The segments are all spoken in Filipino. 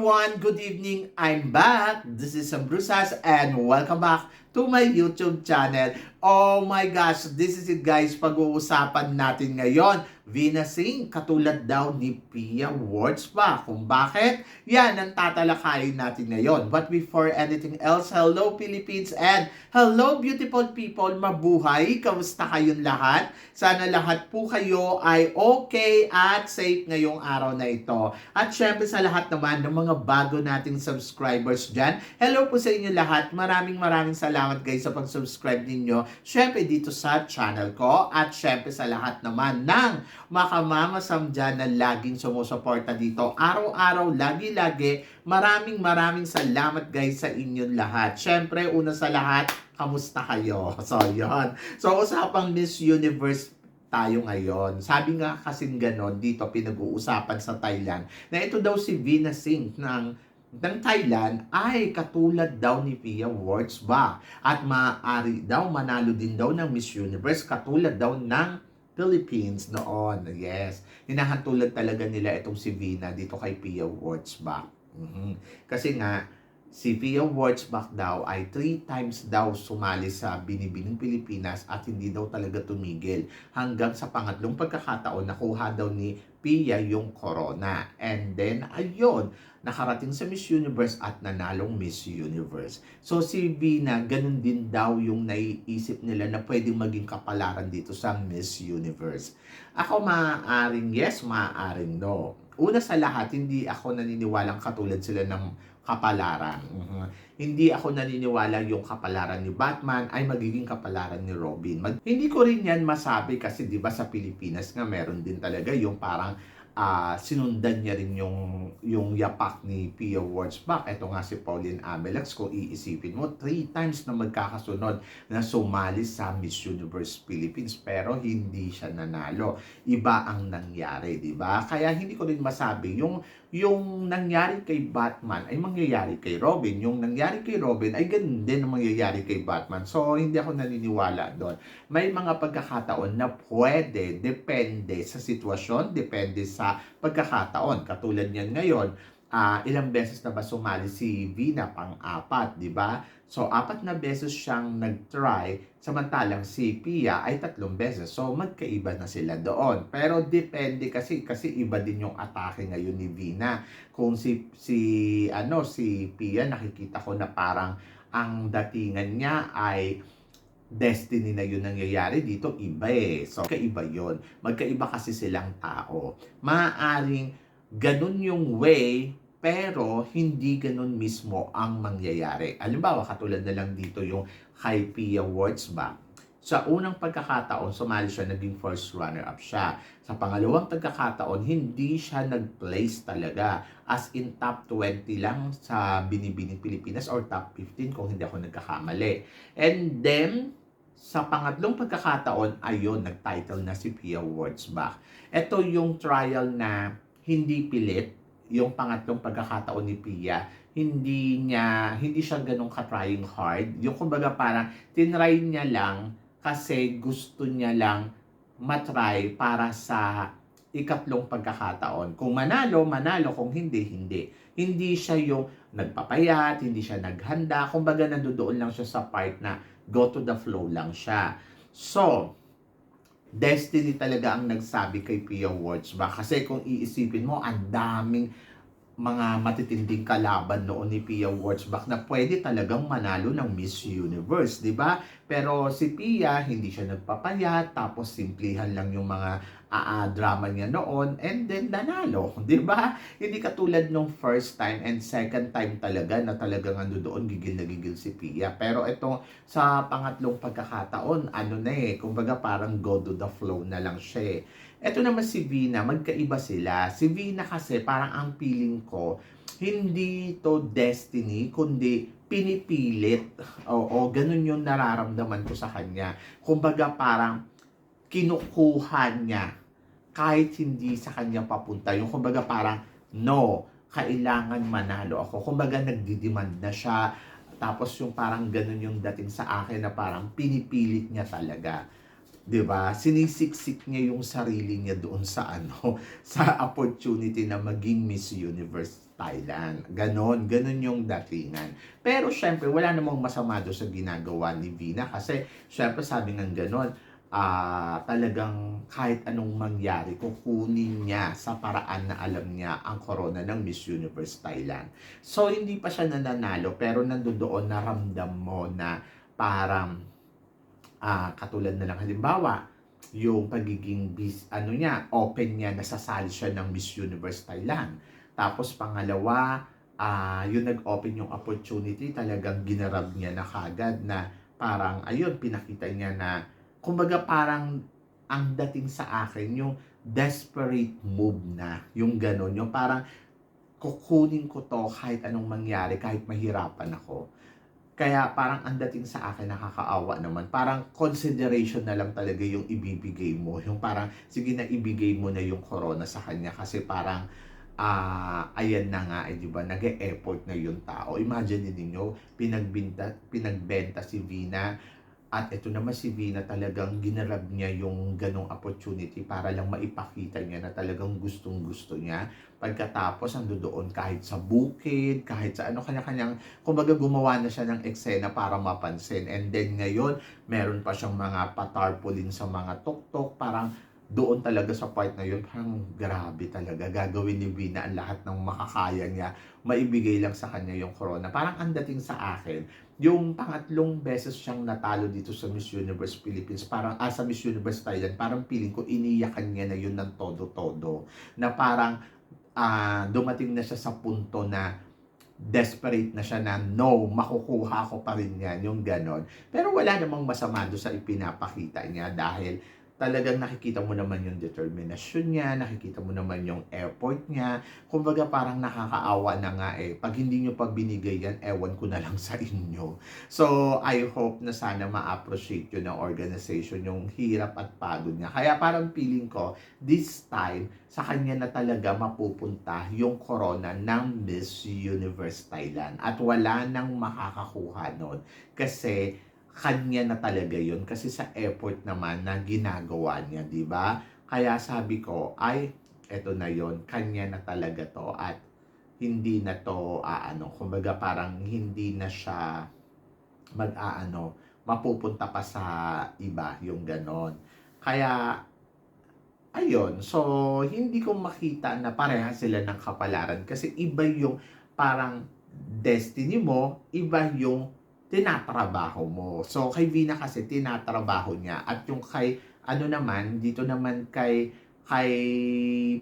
Everyone! Good evening! I'm back! This is Sam Brusas and welcome back to my YouTube channel. Oh my gosh! This is it guys! Pag-uusapan natin ngayon, Vina Singh, katulad daw ni Pia Wurtzbach. Kung bakit? Yan ang tatalakayin natin ngayon. But before anything else, hello Philippines and hello beautiful people! Mabuhay! Kamusta kayong lahat? Sana lahat po kayo ay okay at safe ngayong araw na ito. At syempre sa lahat naman ng mga bago nating subscribers dyan, hello po sa inyo lahat. Maraming maraming salamat guys sa pag-subscribe ninyo. Syempre dito sa channel ko at syempre sa lahat naman ng makamamasam dyan na laging sumusuporta dito. Araw-araw, lagi-lagi, maraming maraming salamat guys sa inyong lahat. Syempre, una sa lahat, kamusta kayo? So, yon. So, usapang Miss Universe tayo ngayon. Sabi nga kasing ganon dito pinag-uusapan sa Thailand na ito daw si Vina Singh ng ng Thailand ay katulad daw ni Pia Wurtzbach at maaari daw manalo din daw ng Miss Universe katulad daw ng Philippines noon. Yes. Hinahantulad talaga nila itong si Vina dito kay Pia Wurtzbach. Mhm. Kasi nga, si Pia Wurtzbach daw ay three times daw sumali sa Binibining Pilipinas at hindi daw talaga tumigil. Hanggang sa pangatlong pagkakataon, nakuha daw ni Pia yung corona. And then, ayun, nakarating sa Miss Universe at nanalong Miss Universe. So si Bina, ganun din daw yung naiisip nila na pwedeng maging kapalaran dito sa Miss Universe. Ako maaaring yes, maaaring no. Una sa lahat, hindi ako naniniwalang katulad sila ng kapalaran. Mhm. Hindi ako naniniwala yung kapalaran ni Batman ay magiging kapalaran ni Robin. Mag- hindi ko rin yan masabi kasi 'di ba sa Pilipinas nga meron din talaga yung parang ah, sinundan niya rin yung yung yapak ni Pia Wurtzbach. Ito nga si Pauline Abelax, kung iisipin mo, three times na magkakasunod na sumali sa Miss Universe Philippines pero hindi siya nanalo. Iba ang nangyari, di ba? Kaya hindi ko rin masabi yung yung nangyari kay Batman ay mangyayari kay Robin. Yung nangyari kay Robin ay ganun din ang mangyayari kay Batman. So, hindi ako naniniwala doon. May mga pagkakataon na pwede, depende sa sitwasyon, depende sa pagkakataon. Katulad niyan ngayon, ah, ilang beses na ba sumali si Vina pang-apat, di ba? So, apat na beses siyang nag-try, samantalang si Pia ay tatlong beses. So, magkaiba na sila doon. Pero depende kasi, kasi iba din yung atake ngayon ni Vina. Kung si, si, ano, si Pia, nakikita ko na parang ang datingan niya ay destiny na yun nangyayari dito, iba eh. So, kaiba yun. Magkaiba kasi silang tao. Maaaring ganun yung way, pero hindi ganun mismo ang mangyayari. Halimbawa, katulad na lang dito yung kay Pia Wurtzbach. Sa unang pagkakataon, sumali siya, naging first runner-up siya. Sa pangalawang pagkakataon, hindi siya nag-place talaga. As in top 20 lang sa Binibining Pilipinas or top 15 kung hindi ako nagkakamali. And then, sa pangatlong pagkakataon, ayun, nag-title na si Pia Wurtzbach. Ito yung trial na hindi pilit, yung pangatlong pagkakataon ni Pia, hindi niya, hindi siya ganun ka-trying hard. Yung kumbaga parang, tinry niya lang kasi gusto niya lang matry para sa ikatlong pagkakataon. Kung manalo, manalo. Kung hindi, hindi. Hindi siya yung nagpapayat, hindi siya naghanda. Kumbaga, nandoon lang siya sa part na go to the flow lang siya. So, destiny talaga ang nagsabi kay Pia Wurtzbach. Kasi kung iisipin mo, ang daming mga matitinding kalaban noon ni Pia Wurtzbach na pwede talagang manalo ng Miss Universe, di ba? Pero si Pia, hindi siya nagpapayat, tapos simplihan lang yung mga aa drama niya noon, and then nanalo, di ba? Hindi katulad nung first time and second time talaga na talagang ano doon, gigil na gigil si Pia. Pero ito, sa pangatlong pagkakataon, ano na eh, kumbaga parang go to the flow na lang siya eh. Ito naman si Vina, magkaiba sila. Si Vina kasi parang ang feeling ko, hindi to destiny, kundi pinipilit. Oo, ganun yung nararamdaman ko sa kanya. Kumbaga parang kinukuha niya kahit hindi sa kanya papunta. Yung kumbaga parang, no, kailangan manalo ako. Kumbaga nagdidemand na siya. Tapos yung parang ganun yung dating sa akin na parang pinipilit niya talaga. 'di ba? Sinisiksik niya yung sarili niya doon sa ano, sa opportunity na maging Miss Universe Thailand. Ganon, ganon yung datingan. Pero syempre, wala namang masama doon sa ginagawa ni Vina kasi syempre sabi ng ganon, ah talagang kahit anong mangyari, kukunin niya sa paraan na alam niya ang corona ng Miss Universe Thailand. So, hindi pa siya nananalo, pero nandoon naramdam mo na parang ah katulad na lang halimbawa, yung pagiging bis, ano niya, open niya, nasasali siya ng Miss Universe Thailand. Tapos pangalawa, ah yung nag-open yung opportunity, talagang ginarab niya na kagad na parang, ayun, pinakita niya na, kumbaga parang ang dating sa akin, yung desperate move na, yung ganon, yung parang kukunin ko to kahit anong mangyari, kahit mahirapan ako. Kaya parang ang dating sa akin nakakaawa naman. Parang consideration na lang talaga yung ibibigay mo. Yung parang, sige na ibigay mo na yung corona sa kanya kasi parang, ah ayan na nga, eh, di ba, nag-e-effort na yung tao. Imagine ninyo, pinagbenta, pinagbenta si Vina at ito naman si Vina talagang ginarab niya yung ganong opportunity para lang maipakita niya na talagang gustong gusto niya. Pagkatapos, ando doon kahit sa bukid, kahit sa ano, kanya-kanyang, kumbaga gumawa na siya ng eksena para mapansin. And then ngayon, meron pa siyang mga patarpaulin sa mga tuktok, parang doon talaga sa part na yun, parang grabe talaga. Gagawin ni Vina ang lahat ng makakaya niya, maibigay lang sa kanya yung corona. Parang ang dating sa akin, yung pangatlong beses siyang natalo dito sa Miss Universe Philippines, parang ah, sa Miss Universe Thailand, parang feeling ko iniyakan niya na yun ng todo-todo. Na parang ah, dumating na siya sa punto na desperate na siya na no, makukuha ko pa rin yan, yung ganon. Pero wala namang masama doon sa ipinapakita niya dahil talagang nakikita mo naman yung determinasyon niya, nakikita mo naman yung effort niya. Kumbaga parang nakakaawa na nga eh. Pag hindi nyo pa binigay yan, ewan ko na lang sa inyo. So, I hope na sana ma-appreciate yun ng organization yung hirap at pagod niya. Kaya parang feeling ko, this time, sa kanya na talaga mapupunta yung corona ng Miss Universe Thailand. At wala nang makakakuha nun. Kasi kanya na talaga yun kasi sa effort naman na ginagawa niya, di ba? Kaya sabi ko, ay, eto na yon kanya na talaga to at hindi na to aano, kumbaga parang hindi na siya mag-aano, mapupunta pa sa iba, yung ganon. Kaya, ayun, so, hindi ko makita na pareha sila ng kapalaran kasi iba yung parang destiny mo, iba yung tinatrabaho mo. So, kay Vina kasi tinatrabaho niya. At yung kay, ano naman, dito naman kay, kay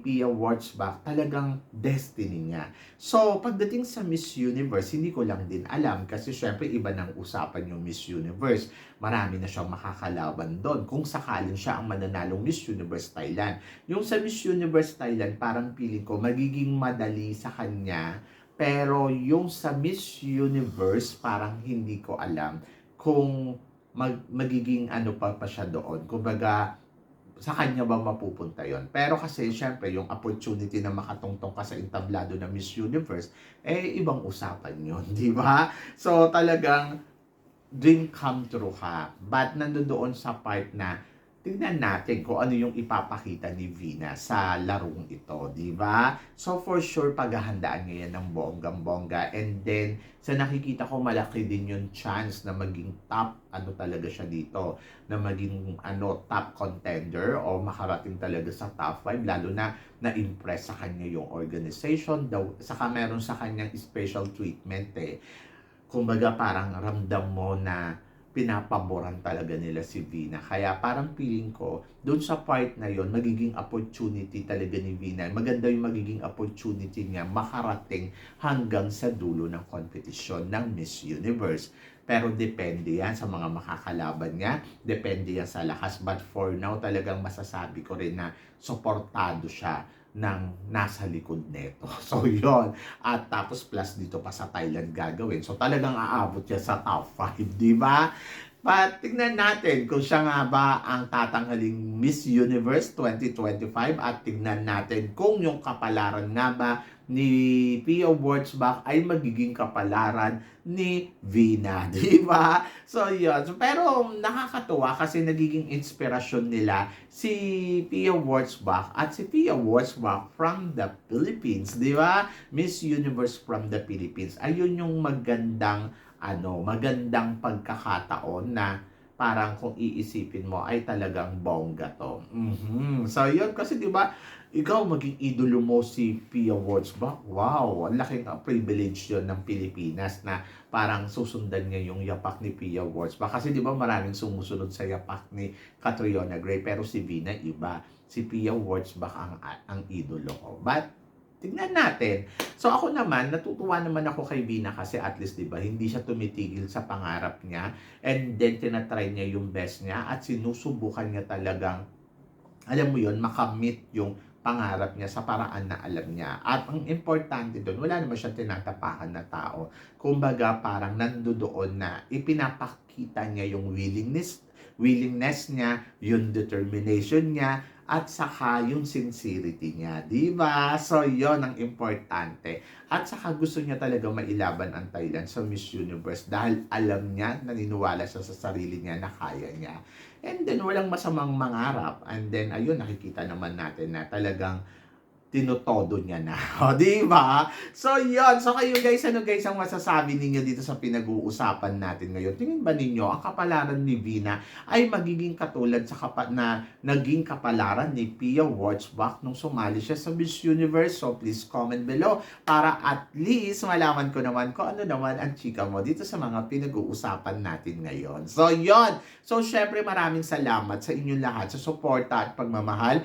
Pia Wurtzbach, talagang destiny niya. So, pagdating sa Miss Universe, hindi ko lang din alam kasi syempre iba ng usapan yung Miss Universe. Marami na siyang makakalaban doon kung sakaling siya ang mananalong Miss Universe Thailand. Yung sa Miss Universe Thailand, parang feeling ko magiging madali sa kanya pero yung sa Miss Universe, parang hindi ko alam kung mag, magiging ano pa pa siya doon. Kumbaga, sa kanya ba mapupunta yon Pero kasi, syempre, yung opportunity na makatungtong ka sa entablado na Miss Universe, eh, ibang usapan yon di ba? So, talagang dream come true ka. But nandoon sa part na tingnan natin kung ano yung ipapakita ni Vina sa larong ito, di ba? So for sure, paghahandaan niya yan ng bonggang-bongga. And then, sa nakikita ko, malaki din yung chance na maging top, ano talaga siya dito, na maging ano top contender o makarating talaga sa top 5, lalo na na-impress sa kanya yung organization, daw, saka meron sa kanyang special treatment eh. Kumbaga parang ramdam mo na pinapaboran talaga nila si Vina. Kaya parang feeling ko, doon sa part na yon magiging opportunity talaga ni Vina. Maganda yung magiging opportunity niya makarating hanggang sa dulo ng kompetisyon ng Miss Universe. Pero depende yan sa mga makakalaban niya. Depende yan sa lakas. But for now, talagang masasabi ko rin na suportado siya ng nasa likod neto. So, yon At tapos plus dito pa sa Thailand gagawin. So, talagang aabot siya sa top 5, di ba? But tignan natin kung siya nga ba ang tatanghaling Miss Universe 2025 at tignan natin kung yung kapalaran nga ba ni Pia Wurtzbach ay magiging kapalaran ni Vina, di ba? So, yun. Pero nakakatuwa kasi nagiging inspirasyon nila si Pia Wurtzbach at si Pia Wurtzbach from the Philippines, di ba? Miss Universe from the Philippines. Ayun yung magandang ano, magandang pagkakataon na parang kung iisipin mo ay talagang bongga to. Mhm. So yun kasi 'di ba, ikaw maging idolo mo si Pia Wurtzbach. Wow, ang laking uh, privilege 'yon ng Pilipinas na parang susundan niya yung yapak ni Pia Wurtzbach. Kasi 'di ba maraming sumusunod sa yapak ni Catriona Gray pero si Vina iba. Si Pia Wurtzbach ang ang idolo ko. But tignan natin. So ako naman, natutuwa naman ako kay Vina kasi at least 'di ba, hindi siya tumitigil sa pangarap niya and then tinatry niya yung best niya at sinusubukan niya talagang alam mo yon makamit yung pangarap niya sa paraan na alam niya. At ang importante doon, wala naman siyang tinatapakan na tao. Kumbaga, parang nandoon na ipinapakita niya yung willingness willingness niya, yung determination niya, at saka yung sincerity niya. Di ba? So, yon ang importante. At saka gusto niya talaga mailaban ang Thailand sa Miss Universe dahil alam niya, naniniwala siya sa sarili niya na kaya niya. And then, walang masamang mangarap. And then, ayun, nakikita naman natin na talagang tinotodo niya na. O, di ba? So, yon So, kayo guys, ano guys ang masasabi ninyo dito sa pinag-uusapan natin ngayon? Tingin ba ninyo, ang kapalaran ni Vina ay magiging katulad sa kapa na naging kapalaran ni Pia Wurtzbach nung sumali siya sa Miss Universe? So, please comment below para at least malaman ko naman kung ano naman ang chika mo dito sa mga pinag-uusapan natin ngayon. So, yon So, syempre maraming salamat sa inyong lahat sa suporta at pagmamahal